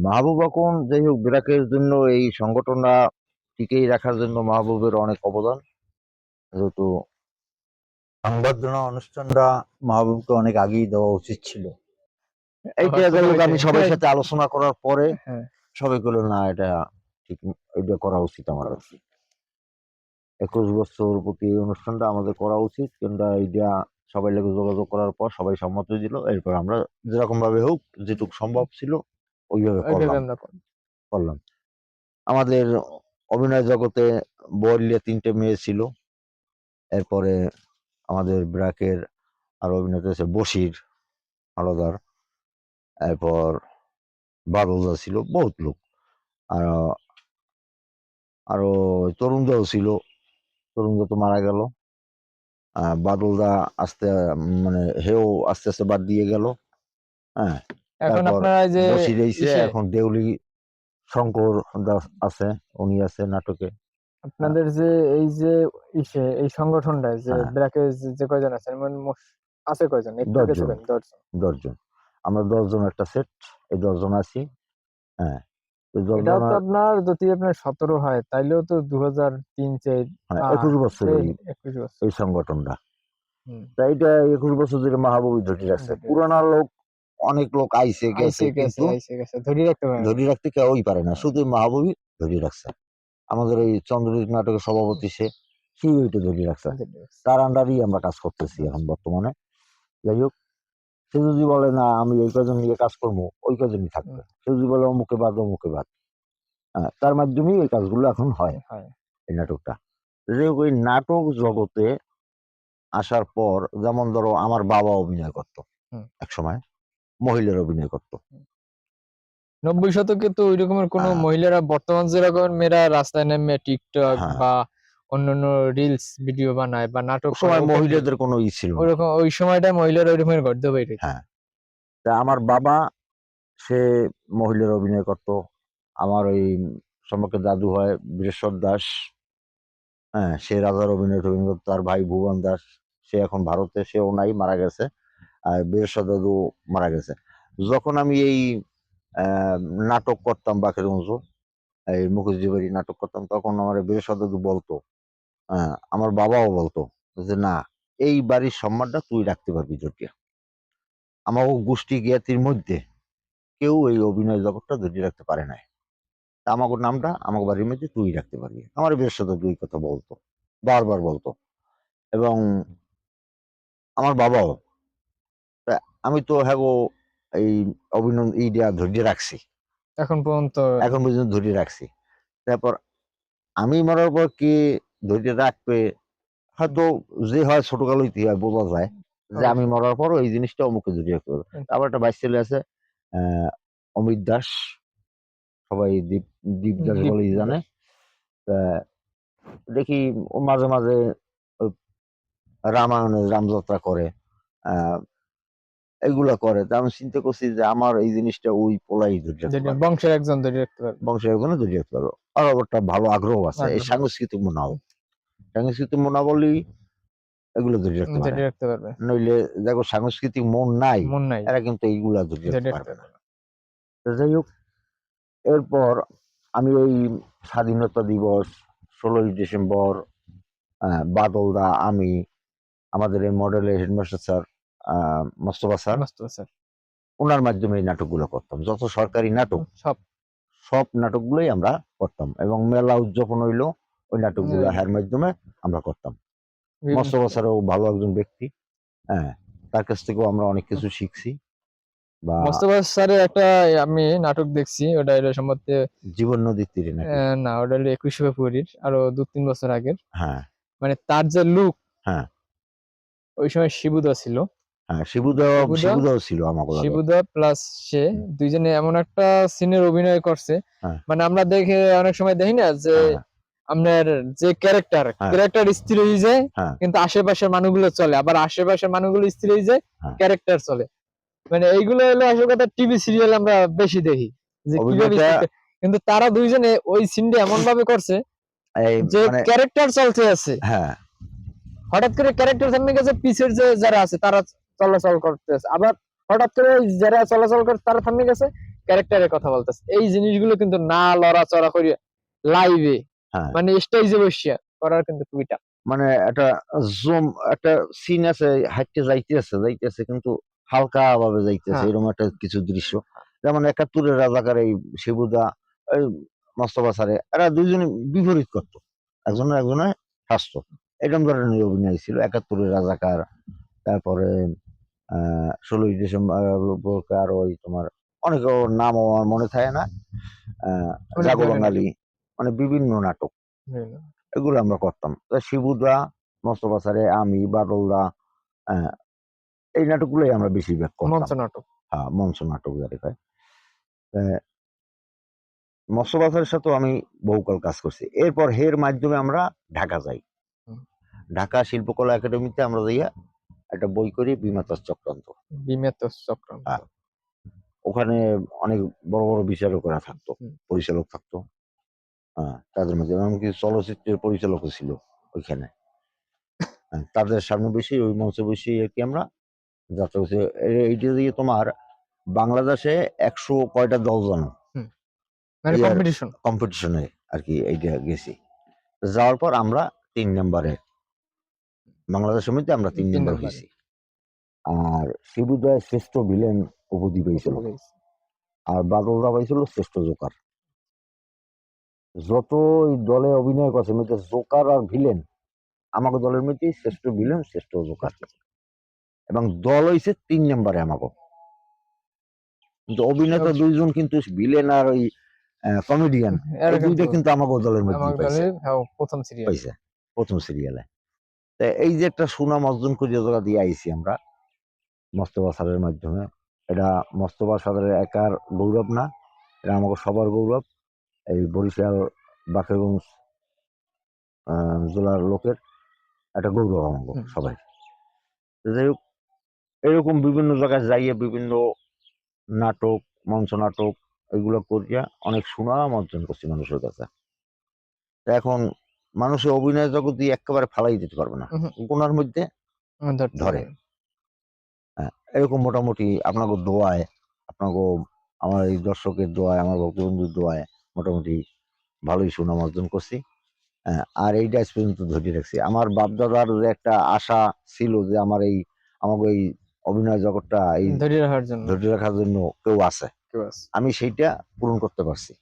মাহবুব এখন যাই হোক বিরাকের জন্য এই সংগঠনটা টিকেই রাখার জন্য মাহবুবের অনেক অবদান। যেহেতু সংবর্ধনা অনুষ্ঠানটা মাহবুবকে অনেক আগেই দেওয়া উচিত ছিল। এইটা আমি সবার সাথে আলোচনা করার পরে হ্যাঁ। সবাই বলল না এটা ঠিক এটা করা উচিত আমার কাছে। একুশ বছর প্রতি অনুষ্ঠানটা আমাদের করা উচিত। কিন্তু এইটা সবাই লোক যোগাযোগ করার পর সবাই সম্মতি দিল। এরপর আমরা যেরকম ভাবে হোক যেটুকু সম্ভব ছিল ওইভাবে করলাম। করলাম। আমাদের অভিনয় জগতে বললে তিনটে মেয়ে ছিল। এরপরে আমাদের ব্রাকের আর অভিনেতা আছে বশির আলাদার এরপর বাদলদা ছিল বহুত লোক। আর আরও তরুণদাও ছিল। তরুণদা তো মারা গেল। বাদলদা আস্তে মানে হেও আস্তে আস্তে বাদ দিয়ে গেল। হ্যাঁ এখন আপনারা যে এখন দেউলি শঙ্কর দাস আছে উনি আছে নাটকে। আপনাদের যে এই যে ইসে এই সংগঠনটায় যে হ্যাঁ। ব্র্যাকে যে কয়জন আছেন? মানে আছে কয়জন? দশজন। আমরা দশজন একটা সেট এই দশজন আছি। হ্যাঁ তো আপনার যদি আপনার সতেরো হয় তাইলেও তো দু হাজার তিন চার হ্যাঁ, একুশ বছর এই সংগঠনটা। হুম। তা এটা একুশ বছর ধরে মাহবুবই ধরে রাখছে। পুরানা লোক অনেক লোক আইসে গেছে কিন্তু ধরে রাখতে পারে ধরে রাখতে কেউই পারে না। শুধু মাহবুবই ধরে রাখছে। আমাদের এই চন্দ্রজিৎ নাটকের সভাপতি সে সেই ওইটা ধরে রাখছে। তার আন্ডারই আমরা কাজ করতেছি এখন বর্তমানে। যাই হোক সে যদি বলে না আমি এই কজন নিয়ে কাজ করব ওই কজনই থাকবে। সে যদি বলে অমুকে বাদ অমুকে বাদ। তার মাধ্যমেই এই কাজগুলো এখন হয়। এই নাটকটা। ওই নাটক জগতে আসার পর যেমন ধরো আমার বাবা অভিনয় করত। এক সময় মহিলার অভিনয় করত। নব্বই শতকে তো ওই রকমের কোনো হ্যাঁ। মহিলারা বর্তমান যেরকম মেয়েরা রাস্তায় নেমে টিকটক হ্যাঁ। বা অন্যান্য রিলস ভিডিও বানায় বা নাটক সময় মহিলাদের কোনো ই ছিল। ওরকম ওই সময়টা মহিলারা ওই রকমের গদ্য বাইরে হ্যাঁ। তা আমার বাবা সে মহিলার অভিনয় করত। আমার ওই সম্পর্কে দাদু হয় বীরেশ্বর দাস। হ্যাঁ সে রাজার অভিনয় করতো। তার ভাই ভুবন দাস। সে এখন ভারতে সেও নাই মারা গেছে। আর বীরেশ্বর দাদু মারা গেছে। যখন আমি এই নাটক করতাম বাকের মজু এই মুখোশজি বাড়ি নাটক করতাম, তখন আমার বীরেশ্বর দাদু বলতো আমার বাবাও বলতো যে, না, এই বাড়ির সম্মানটা তুই রাখতে পারবি, জটিয়া। আমাকে গোষ্ঠী জ্ঞাতির মধ্যে কেউ এই অভিনয় জগৎটা ধরে রাখতে পারে নাই। আমাকে নামটা, আমাকে বাড়ির মধ্যে তুই রাখতে পারবি। আমার বেশ সাথে দুই কথা বলতো, বারবার বলতো। এবং আমার বাবাও আমি তো হ্যাঁ গো এই অভিনয় ইডিয়া ধৈর্য রাখছি। এখন পর্যন্ত এখন পর্যন্ত ধৈর্য রাখছি। তারপর আমি মরার পর কি ধৈর্য রাখবে হয়তো যে হয় ছোটকালো ইতিহাস বোঝা যায় যে আমি মরার পরও এই জিনিসটা অমুকে ধৈর্য রাখতে পারবে। হুম। আবার একটা বাইশ ছেলে আছে আহ, অমিত দাস। সবাই দীপ দীপ দাস বলেই জানে। তা দেখি মাঝে মাঝে ওই রামায়ণে রামযাত্রা করে। আহ এগুলা করে। তা আমি চিন্তা করছি যে আমার এই জিনিসটা ওই পোলাই ধৈর্য বংশের একজন ধরে রাখতে পারবে। বংশের একজনে ধৈর্য রাখতে পারব। আর একটা ভালো আগ্রহ আছে। এই। সাংস্কৃতিক মনাও সাংস্কৃতিক মনাবলী এগুলো ধরে রাখতে পারবে। নইলে দেখো সাংস্কৃতিক মন নাই মন নাই। এরা কিন্তু এইগুলা ধরে রাখতে পারবে না। যাই হোক এরপর আমি এই স্বাধীনতা দিবস ষোলোই ডিসেম্বর বাদলদা আমি আমাদের এই মডেলের headmaster sir Mostafa sir sir. ওনার মাধ্যমে এই নাটকগুলো করতাম। যত সরকারি নাটক সব। সব নাটকগুলোই আমরা করতাম এবং মেলা উদযাপন হইল ওই নাটকগুলো। হের মাধ্যমে আমরা করতাম। মোস্তফা স্যারও ভালো একজন ব্যক্তি হ্যাঁ তার কাছ থেকেও আমরা অনেক কিছু শিখছি মোস্তফা স্যারের একটা আমি নাটক দেখছি ওটা হলো সম্ভবত জীবন নদীর তীরে না ওটা হলো একুশে ফেব্রুয়ারির আরও দু তিন বছর আগের। হ্যাঁ। মানে তার যে লুক হ্যাঁ। ওই সময় শিবুদা ছিল। হ্যাঁ ছিল প্লাস সে দুইজনে এমন একটা সিনের অভিনয় করছে। হ্যাঁ। মানে আমরা দেখে অনেক সময় দেখি না যে আপনার যে ক্যারেক্টার হ্যাঁ। ক্যারেক্টার স্থির যায়। কিন্তু আশেপাশের মানুষগুলো চলে। আবার আশেপাশের মানুষগুলো স্থির হয়ে যায়। ক্যারেক্টার চলে। মানে এইগুলো হলো আসলে কথা টিভি সিরিয়াল আমরা বেশি দেখি। যে কীভাবে কিন্তু তারা দুইজনে ওই সিনটা এমন ভাবে করছে যে মানে ক্যারেক্টার চলতে আছে। হ্যাঁ। হঠাৎ করে ক্যারেক্টার সামনে গেছে পিছের যে যারা আছে তারা চলাচল করতেছে। আবার হঠাৎ করে যারা চলাচল করে তারা সামনে গেছে ক্যারেক্টারের কথা বলতেছে। এই জিনিসগুলো কিন্তু না লড়াচড়া করে লাইভে হ্যাঁ। মানে স্টেজে বসিয়া করার কিন্তু খুবই। মানে একটা জুম একটা সিন আছে হাঁটতে যাইতেছে যাইতেছে কিন্তু হালকা ভাবে যাইতেছে হ্যাঁ। এরকম একটা কিছু দৃশ্য। যেমন একাত্তরের রাজাকার এই শিবুদা এই মোস্তফা স্যারে এরা দুইজনে বিপরীত করতো। একজনের একজনে হাসতো এরকম ধরনের অভিনয় ছিল। একাত্তরের রাজাকার তারপরে ষোলোই ডিসেম্বর আর ওই তোমার অনেক ওর নাম আমার মনে থাকে না। জাগো বাঙালি মানে বিভিন্ন নাটক। এগুলো আমরা করতাম। শিবুদা মোস্তফা স্যারে আমি বাদলদা এই নাটকগুলোই আমরা বেশিরভাগ মঞ্চ করতাম নাটক। হ্যাঁ মঞ্চ নাটক যারে আহ, মোস্তফা স্যারের সাথেও আমি বহুকাল কাজ করছি। এরপর হের মাধ্যমে আমরা ঢাকা যাই। ঢাকা শিল্পকলা একাডেমিতে আমরা যাইয়া একটা বই করি বিমাতাস চক্রান্ত। বিমেত চক্রান্ত। হ্যাঁ। ওখানে অনেক বড় বড় বিচারকরা থাকতো পরিচালক থাকতো। হ্যাঁ তাদের মধ্যে। এমনকি চলচ্চিত্রের পরিচালকও ছিল ওইখানে। হ্যাঁ, তাদের সামনে বসে ওই মঞ্চে বসে আর কি আমরা যাত্রা করছি। এইটা দিয়ে তোমার বাংলাদেশে একশো কয়টা দল জানো কম্পিটিশনে আর কি এইটা গেছি। যাওয়ার পর আমরা তিন নম্বরে বাংলাদেশের মধ্যে আমরা তিন নম্বর হয়েছি। আর শিবুদয় শ্রেষ্ঠ ভিলেন উপাধি পেয়েছিল আর বাদলদা পাইছিল শ্রেষ্ঠ জোকার। যত দলে অভিনয় করছে মধ্যে জোকার আর ভিলেন আমাকে দলের মধ্যে শ্রেষ্ঠ ভিলেন শ্রেষ্ঠ জোকার। এবং দল হয়েছে তিন নম্বরে আমাকে কিন্তু অভিনেতা দুইজন কিন্তু ভিলেন আর ওই কমেডিয়ান দুইটা কিন্তু আমাকে দলের মধ্যে হ্যাঁ, প্রথম সিরিয়াল পাইছে। প্রথম সিরিয়ালে তা এই যে একটা সুনাম অর্জন করে জায়গা দিয়ে আইছি আমরা মোস্তফা স্যারের মাধ্যমে। এটা মোস্তফা স্যারের একার গৌরব না এটা আমাকে সবার গৌরব। এই বরিশাল বাকেরগঞ্জ জেলার লোকের একটা গৌরব আমাকে সবাই। যাই হোক এরকম বিভিন্ন জায়গায় যাইয়ে বিভিন্ন নাটক মঞ্চ নাটক এগুলো করিয়া অনেক সুনাম অর্জন করছি মানুষের কাছে। এখন মানুষের অভিনয় জগৎ দিয়ে একেবারে ফালাই দিতে পারবে না। কোনার মধ্যে ধরে। এরকম মোটামুটি আপনাকে দোয়ায় আপনাকে আমার এই দর্শকের দোয়ায় আমার ভক্তবন্ধুর দোয়ায় মোটামুটি ভালোই সুনাম অর্জন করছি। হ্যাঁ, আর এইটা আজ পর্যন্ত ধরে রাখছি। আমার বাপদাদার যে একটা আশা ছিল যে আমার এই আমাকে এই অভিনয় জগৎটা এই ধরে রাখার জন্য। ধরে রাখার জন্য কেউ আছে। কেউ আছে। আমি সেইটা পূরণ করতে পারছি।